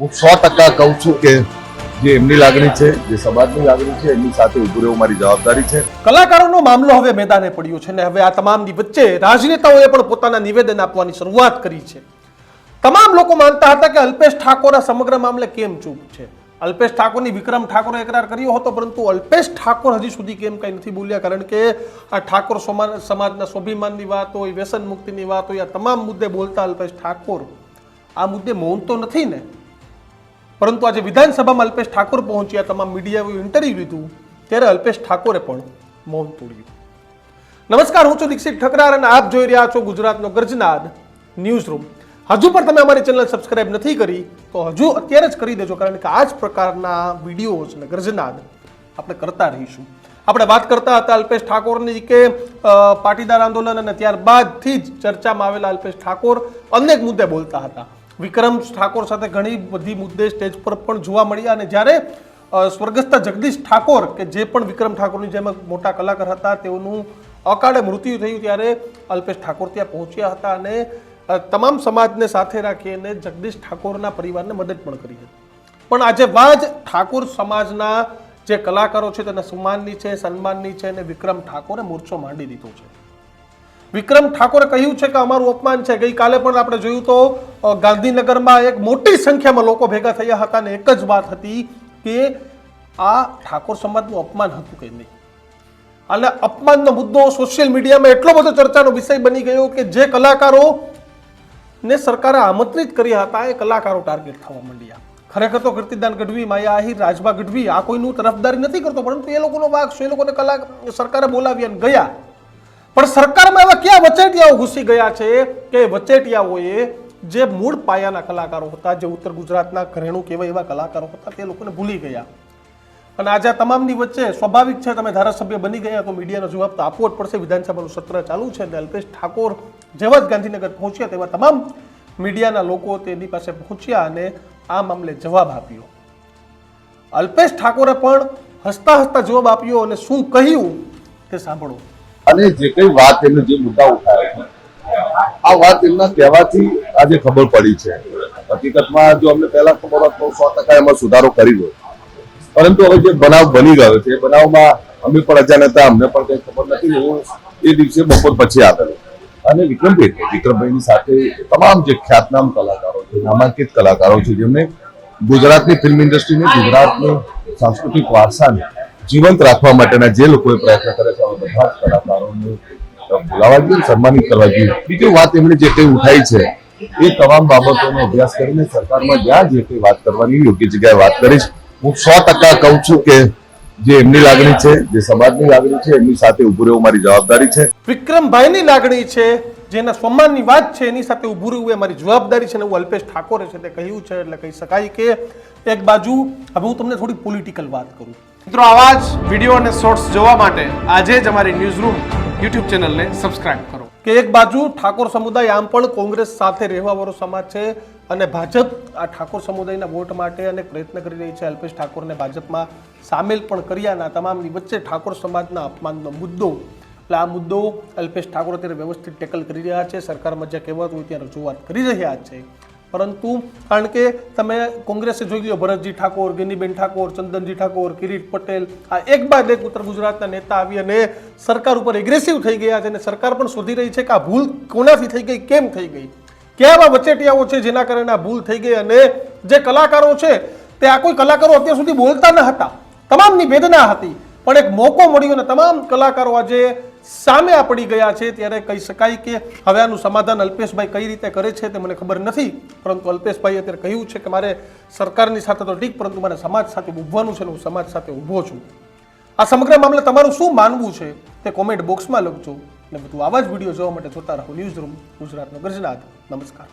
હું સો ટકા કહું છું કે જે એમની લાગણી છે, જે સમાજની લાગણી છે એમની સાથે ઉભું રહેવું મારી જવાબદારી છે. કલાકારોનો મામલો હવે મેદાને પડ્યો છે ને હવે આ તમામની વચ્ચે રાજનેતાઓએ પણ પોતાના નિવેદન આપવાની શરૂઆત કરી છે. તમામ લોકો માનતા હતા કે અલ્પેશ ઠાકોર સમગ્ર મામલે કેમ ચૂપ છે? અલ્પેશ ઠાકોરની વિક્રમ ઠાકોરે એકરાર કર્યો હતો, પરંતુ અલ્પેશ ઠાકોર હજી સુધી કેમ કંઈ નથી બોલ્યા? કારણ કે આ ઠાકોર સમાજ સમાજના સ્વાભિમાનની વાત હોય, વ્યસન મુક્તિની વાત હોય, આ તમામ મુદ્દે બોલતા અલ્પેશ ઠાકોર. આ મુદ્દે મૌન તો નથી ને? પરંતુ આજે વિધાનસભામાં અલ્પેશ ઠાકોર પહોંચ્યા, તમામ મીડિયાએ ઇન્ટરવ્યુ લીધું, ત્યારે અલ્પેશ ઠાકોરે પણ મૌન તોડ્યું. નમસ્કાર, હું છું દીક્ષિત ઠકરાર અને આપ જોઈ રહ્યા છો ગુજરાતનો ગર્જનાદ ન્યૂઝ રૂમ હજુ પણ તમે અમારી ચેનલ સબસ્ક્રાઇબ નથી કરી, તો હજુ અત્યારે જ કરી દેજો, કારણ કે આ જ પ્રકારના વિડીયોઝ અને ગર્જનાદ આપણે કરતા રહીશું. આપણે વાત કરતા હતા અલ્પેશ ઠાકોરની કે પાટીદાર આંદોલન અને ત્યારબાદથી જ ચર્ચામાં આવેલા અલ્પેશ ઠાકોર અનેક મુદ્દે બોલતા હતા. વિક્રમ ઠાકોર સાથે ઘણી બધી મુદ્દે સ્ટેજ પર પણ જોવા મળ્યા અને જ્યારે સ્વર્ગસ્થ જગદીશ ઠાકોર, કે જે પણ વિક્રમ ઠાકોરની જેમ મોટા કલાકાર હતા, તેઓનું અકાળે મૃત્યુ થયું ત્યારે અલ્પેશ ઠાકોર ત્યાં પહોંચ્યા હતા અને તમામ સમાજને સાથે રાખીને જગદીશ ઠાકોરના પરિવારને મદદ પણ કરી હતી. પણ આજે વાજ ઠાકોર સમાજના જે કલાકારો છે, તેના સન્માનની છે સન્માનની છે અને વિક્રમ ઠાકોરે મોરચો માંડી દીધો છે. વિક્રમ ઠાકોરે કહ્યું છે કે અમારું અપમાન છે. ગઈકાલે પણ આપણે જોયું તો ગાંધીનગરમાં એક મોટી સંખ્યામાં લોકો ભેગા થયા હતા અને એક જ વાત હતી કે આ ઠાકોર સમાજનું અપમાન હતું કે નહીં. અને અપમાનનો મુદ્દો સોશિયલ મીડિયામાં એટલો બધો ચર્ચાનો વિષય બની ગયો કે જે કલાકારો ને સરકારે આમંત્રિત કર્યા હતા, એ કલાકારો ટાર્ગેટ થવા માંડ્યા. ખરેખર તો કીર્તિદાન ગઢવી, માયા આહિર, રાજભા ગઢવી આ કોઈનું તરફદારી નથી કરતો, પરંતુ એ લોકોનો વાક છે. એ લોકોને કલા, સરકારે બોલાવ્યા અને ગયા. પણ સરકારમાં એવા ક્યાં વચેટિયાઓ ઘૂસી ગયા છે કે વચેટિયાઓએ જે મૂળ પાયાના કલાકારો હતા, જે ઉત્તર ગુજરાતના ઘરેણું કહેવાય એવા કલાકારો હતા, તે લોકોને ભૂલી ગયા. અને આજે આ તમામની વચ્ચે સ્વાભાવિક છે, તમે ધારાસભ્ય બની ગયા તો મીડિયાનો જવાબ તો આપવો જ પડશે. વિધાનસભાનું સત્ર ચાલુ છે અને અલ્પેશ ઠાકોર જેવા જ ગાંધીનગર પહોંચ્યા તેવા તમામ મીડિયાના લોકો તેની પાસે પહોંચ્યા અને આ મામલે જવાબ આપ્યો. અલ્પેશ ઠાકોરે પણ હસતા હસતા જવાબ આપ્યો અને શું કહ્યું તે સાંભળો. અને જે કઈ વાત એમને જે મુદ્દા ઉઠાવ્યા આ વાત એમના કહેવાથી આજે ખબર પડી છે. હકીકતમાં જો અમને પહેલા ખબર હોત તો સો ટકા એમાં સુધારો કરી દો પરંતુ હવે જે બનાવ બની ગયો છે, એ બનાવમાં અમે પણ અજાણ હતા, અમને પણ કઈ ખબર નથી. હું એ દિવસે બપોર પછી આવેલો. અને વિક્રમભાઈ. વિક્રમભાઈની સાથે તમામ જે ખ્યાતનામ કલાકારો છે, નામાંકિત કલાકારો છે, જેમને ગુજરાતની ફિલ્મ ઇન્ડસ્ટ્રીને ગુજરાતની સાંસ્કૃતિક વારસાને જીવંત રાખવા માટેના જે લોકોએ પ્રયત્ન કરે છે બધા કલાકારોને બોલાવા જોઈએ સન્માનિત કરવા જોઈએ બીજી વાત એમણે જે કંઈ ઉઠાઈ છે, એ તમામ બાબતોનો અભ્યાસ કરીને સરકારમાં જ્યાં જે કંઈ વાત કરવાની યોગ્ય જગ્યાએ વાત કરીશ. હું સો ટકા કહું છું કે જે એમની લાગણી છે, જે સમાજની લાગણી છે, એમની સાથે ઉભું રહેવું મારી જવાબદારી છે. વિક્રમભાઈની લાગણી છે જેના સન્માનની વાત છે, એની સાથે ઊભું રહેવું એ મારી જવાબદારી છે અને હું અલ્પેશ ઠાકોરે છે તે કહ્યું છે, એટલે કહી શકાય કે એક બાજુ, હવે હું તમને થોડી પોલિટિકલ વાત કરું. મિત્રો, આવા જ વીડિયો અને શોર્ટ્સ જોવા માટે આજે જ અમારી ન્યૂઝ રૂમ યુટ્યુબ ચેનલને સબસ્ક્રાઇબ કરો. કે એક બાજુ ઠાકોર સમુદાય આમ પણ કોંગ્રેસ સાથે રહેવાવાળો સમાજ છે અને ભાજપ આ ઠાકોર સમુદાયના વોટ માટે અને પ્રયત્ન કરી રહી છે અલ્પેશ ઠાકોરને ભાજપમાં સામેલ પણ કર્યાના તમામની વચ્ચે ઠાકોર સમાજના અપમાનનો મુદ્દો. એટલે આ મુદ્દો અલ્પેશ ઠાકોર અત્યારે વ્યવસ્થિત ટેકલ કરી રહ્યા છે. સરકારમાં જ્યાં કહેવાતું હોય ત્યાં રજૂઆત કરી રહ્યા છે. પરંતુ કારણ કે તમે કોંગ્રેસે જોઈ લો ભરતજી ઠાકોર, ગેનીબેન ઠાકોર, ચંદનજી ઠાકોર, કિરીટ પટેલ, આ એક બાદ એક ઉત્તર ગુજરાતના નેતા આવી અને સરકાર ઉપર એગ્રેસિવ થઈ ગયા છે અને સરકાર પણ શોધી રહી છે કે આ ભૂલ કોનાથી થઈ ગઈ, કેમ થઈ ગઈ? ક્યાં એવા વચેટિયાઓ છે જેના કારણે આ ભૂલ થઈ ગઈ અને જે કલાકારો છે તે આ કોઈ કલાકારો અત્યાર સુધી બોલતા ન હતા. તમામની વેદના હતી, પણ એક મોકો મળ્યો અને તમામ કલાકારો આજે સામે આપણી ગયા છે ત્યારે કહી શકાય કે હવે આનું સમાધાન અલ્પેશભાઈ કઈ રીતે કરે છે તે મને ખબર નથી. પરંતુ અલ્પેશભાઈ અત્યારે કહ્યું છે કે મારે સરકારની સાથે તો ઠીક, પરંતુ મારે સમાજ સાથે ઊભવાનું છે અને હું સમાજ સાથે ઊભો છું. આ સમગ્ર મામલે તમારું શું માનવું છે તે કોમેન્ટ બોક્સમાં લખજો અને બધું આવા જ વીડિયો જોવા માટે જોતા રહો ન્યૂઝ રૂમ ગુજરાતનો ગર્જનાથ નમસ્કાર.